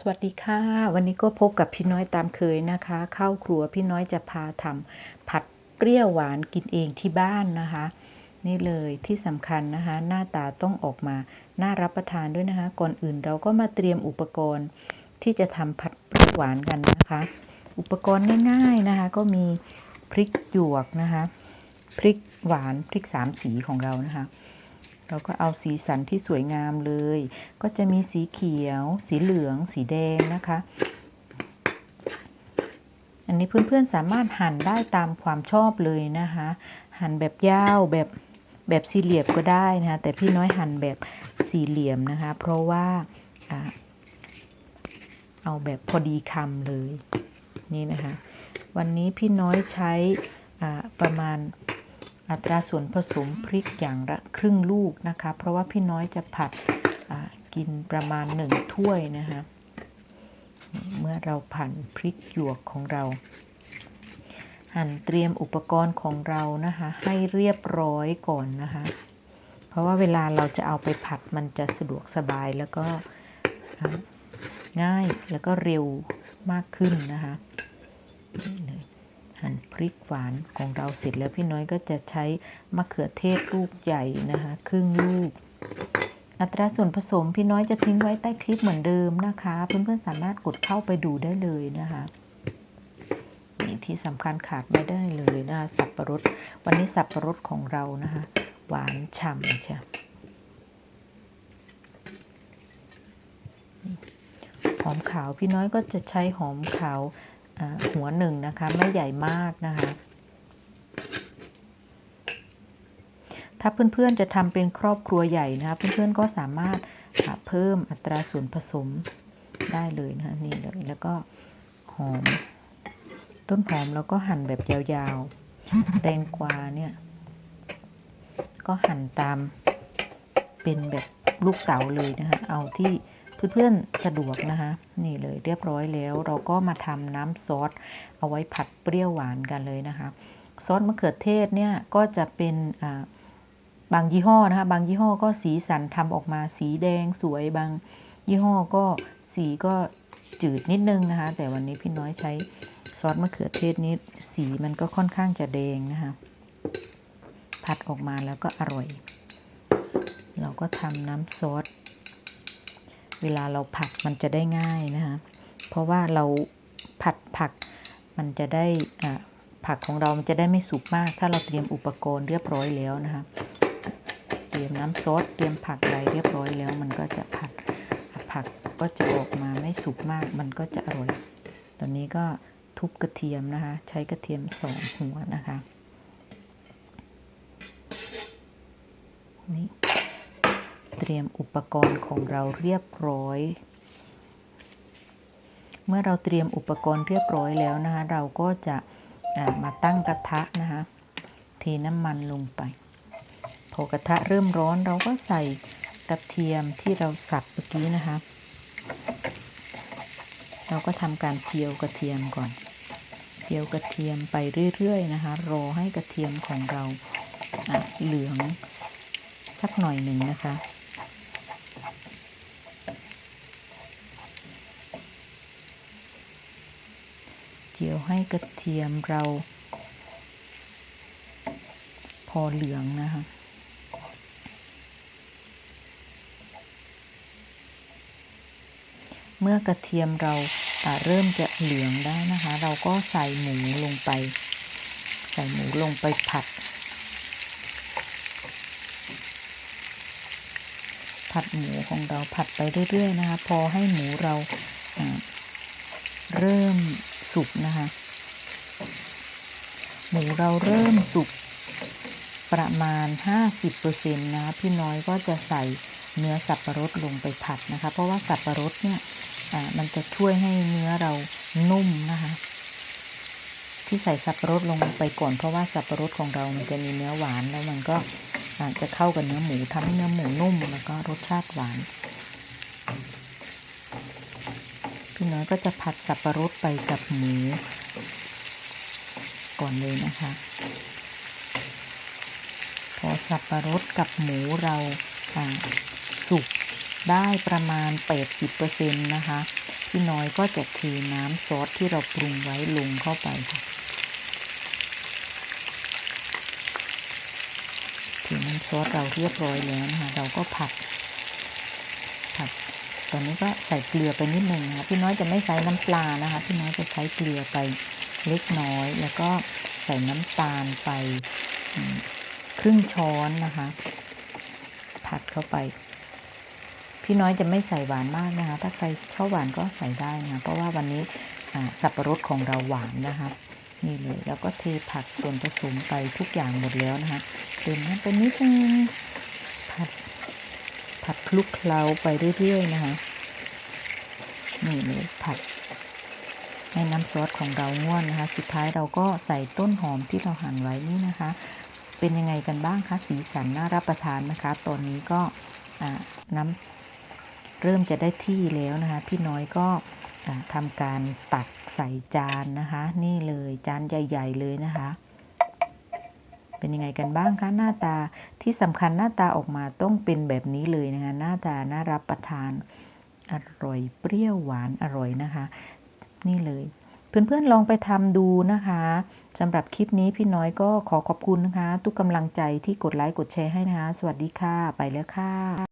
สวัสดีค่ะ วันนี้ก็พบกับพี่น้อยตามเคยนะคะเข้าครัวพี่น้อยจะพาทำผัดเปรี้ยวหวานกินเองที่บ้านนะคะ นี่เลยที่สำคัญนะคะ หน้าตาต้องออกมาน่ารับประทานด้วยนะคะ ก่อนอื่นเราก็มาเตรียมอุปกรณ์ที่จะทำผัดเปรี้ยวหวานกันนะคะ อุปกรณ์ง่าย ๆนะคะ ก็มีพริกหยวกนะคะพริกหวานพริกสามสีของเรานะคะ เราก็เอาสีสันที่สวยงามเลย ก็จะมีสีเขียว สีเหลือง สีแดงนะคะ อันนี้เพื่อนๆสามารถหั่นได้ตามความชอบเลยนะคะ หั่นแบบยาวแบบแบบสี่เหลี่ยมก็ได้นะคะแต่พี่น้อยหั่นแบบสี่เหลี่ยมนะคะ เพราะว่าอเอาแบบพอดีคำเลยนี่นะคะ วันนี้พี่น้อยใช้ประมาณ อัตราส่วนผสมพริกอย่างละครึ่งลูกนะคะ เพราะว่าพี่น้อยจะผัดกินประมาณหนึ่งถ้วยนะคะเมื่อเราผันพริกหยวกของเรา หั่นเตรียมอุปกรณ์ของเรานะคะให้เรียบร้อยก่อนนะคะ เพราะว่าเวลาเราจะเอาไปผัดมันจะสะดวกสบายแล้วก็ง่ายแล้วก็เร็วมากขึ้นนะคะ หั่นพริกหวานของเราเสร็จแล้วพี่น้อยก็จะใช้มะเขือเทศลูกใหญ่นะคะครึ่งลูก อัตราส่วนผสมพี่น้อยจะทิ้งไว้ใต้คลิปเหมือนเดิมนะคะ เพื่อนๆสามารถกดเข้าไปดูได้เลยนะคะนี่ที่สำคัญขาดไม่ได้เลยนะคะสับปะรด วันนี้สับปะรดของเรานะคะ หวานฉ่ำใช่หอมขาวพี่น้อยก็จะใช้หอมขาว หัวหนึ่งนะคะ ไม่ใหญ่มากนะคะ ถ้าเพื่อนๆจะทำเป็นครอบครัวใหญ่นะคะ เพื่อนๆก็สามารถเพิ่มอัตราส่วนผสมได้เลยนะคะนี่เลยแล้วก็หอม ต้นหอมแล้วก็หั่นแบบยาวๆ แตงกวาเนี่ย ก็หั่นตามเป็นแบบลูกเต๋าเลยนะคะเอาที่ เพื่อนๆสะดวกนะคะ นี่เลยเรียบร้อยแล้ว เราก็มาทำน้ำซอสเอาไว้ผัดเปรี้ยวหวานกันเลยนะคะ ซอสมะเขือเทศเนี่ยก็จะเป็นบางยี่ห้อนะคะ บางยี่ห้อก็สีสันทำออกมาสีแดงสวยบางยี่ห้อก็สีก็จืดนิดนึงนะคะ แต่วันนี้พี่น้อยใช้ซอสมะเขือเทศนี้สีมันก็ค่อนข้างจะแดงนะคะ ผัดออกมาแล้วก็อร่อย เราก็ทำน้ำซอส เวลาเราผัดมันจะได้ง่ายนะคะ เพราะว่าเราผัดผักมันจะได้ผักของเรามันจะได้ไม่สุกมาก ถ้าเราเตรียมอุปกรณ์เรียบร้อยแล้วนะคะ เตรียมน้ำซอสเตรียมผักอะไรเรียบร้อยแล้ว มันก็จะผัดผักก็จะออกมาไม่สุกมาก มันก็จะอร่อย ตอนนี้ก็ทุบกระเทียมนะคะ ใช้กระเทียมสองหัวนะคะ นี่ เตรียมอุปกรณ์ของเราเรียบร้อย เมื่อเราเตรียมอุปกรณ์เรียบร้อยแล้วนะคะ เราก็จะมาตั้งกระทะนะคะเทน้ำมันลงไป พอกระทะเริ่มร้อนเราก็ใส่กระเทียมที่เราสับเมื่อกี้นะคะ เราก็ทำการเจียวกระเทียมก่อน เจียวกระเทียมไปเรื่อยๆนะคะ รอให้กระเทียมของเราเหลืองสักหน่อยหนึ่งนะคะ เจียว ให้กระเทียมเรา พอเหลืองนะคะเมื่อกระเทียมเราเริ่มจะเหลืองได้นะคะ เราก็ใส่หมูลงไป ใส่หมูลงไปผัด ผัดหมูของเราผัดไปเรื่อยๆนะคะ พอให้หมูเราเริ่ม สุกนะคะ หมูเราเริ่มสุกประมาณ 50%นะพี่น้อยก็จะใส่เนื้อสับปะรดลงไปผัดนะคะ เพราะว่าสับปะรดเนี่ยมันจะช่วยให้เนื้อเรานุ่มนะคะที่ใส่สับปะรดลงไปก่อนเพราะว่าสับปะรดของเรามันจะมีเนื้อหวานแล้วมันก็จจะเข้ากับเนื้อหมูทำให้เนื้อหมูนุ่มแล้วก็รสชาติหวาน พี่น้อยก็จะผัดสับปะรดไปกับหมูก่อนเลยนะคะ พอสับปะรดกับหมูเราสุกได้ประมาณ 80%นะคะ พี่น้อยก็จะเทน้ำซอสที่เราปรุงไว้ลงเข้าไปค่ะเทน้ำซอสเราเรียบร้อยแล้วนะคะ เราก็ผัด ตอนนี้ก็ใส่เกลือไปนิดนึงนะคะพี่น้อยจะไม่ใช้น้ำปลานะคะ พี่น้อยจะใช้เกลือไปเล็กน้อย แล้วก็ใส่น้ำตาลไปครึ่งช้อนนะคะ ผัดเข้าไป พี่น้อยจะไม่ใส่หวานมากนะคะ ถ้าใครชอบหวานก็ใส่ได้นะคะเพราะว่าวันนี้สับปะรดของเราหวานนะคะนี่เลยแล้วก็เทผักส่วนผสมไปทุกอย่างหมดแล้วนะคะเติมน้ำไปนิดนึงผัดผัดคลุกเคล้าไปเรื่อยๆนะคะ นี่เลยผัดให้น้ำซอสของเราง่วนนะคะ สุดท้ายเราก็ใส่ต้นหอมที่เราหั่นไว้นี่นะคะ เป็นยังไงกันบ้างคะ สีสันน่ารับประทานนะคะ ตอนนี้ก็น้ำเริ่มจะได้ที่แล้วนะคะ พี่น้อยก็ทำการตักใส่จานนะคะ นี่เลยจานใหญ่ ๆ เลยนะคะ เป็นยังไงกันบ้างคะหน้าตาที่สำคัญหน้าตาออกมาต้องเป็นแบบนี้เลยนะคะ หน้าตาน่ารับประทาน อร่อยเปรี้ยวหวานอร่อยนะคะ นี่เลย เพื่อนๆลองไปทำดูนะคะสำหรับคลิปนี้พี่น้อยก็ขอขอบคุณนะคะ ทุกกำลังใจที่กดไลค์กดแชร์ให้นะคะ สวัสดีค่ะ ไปแล้วค่ะ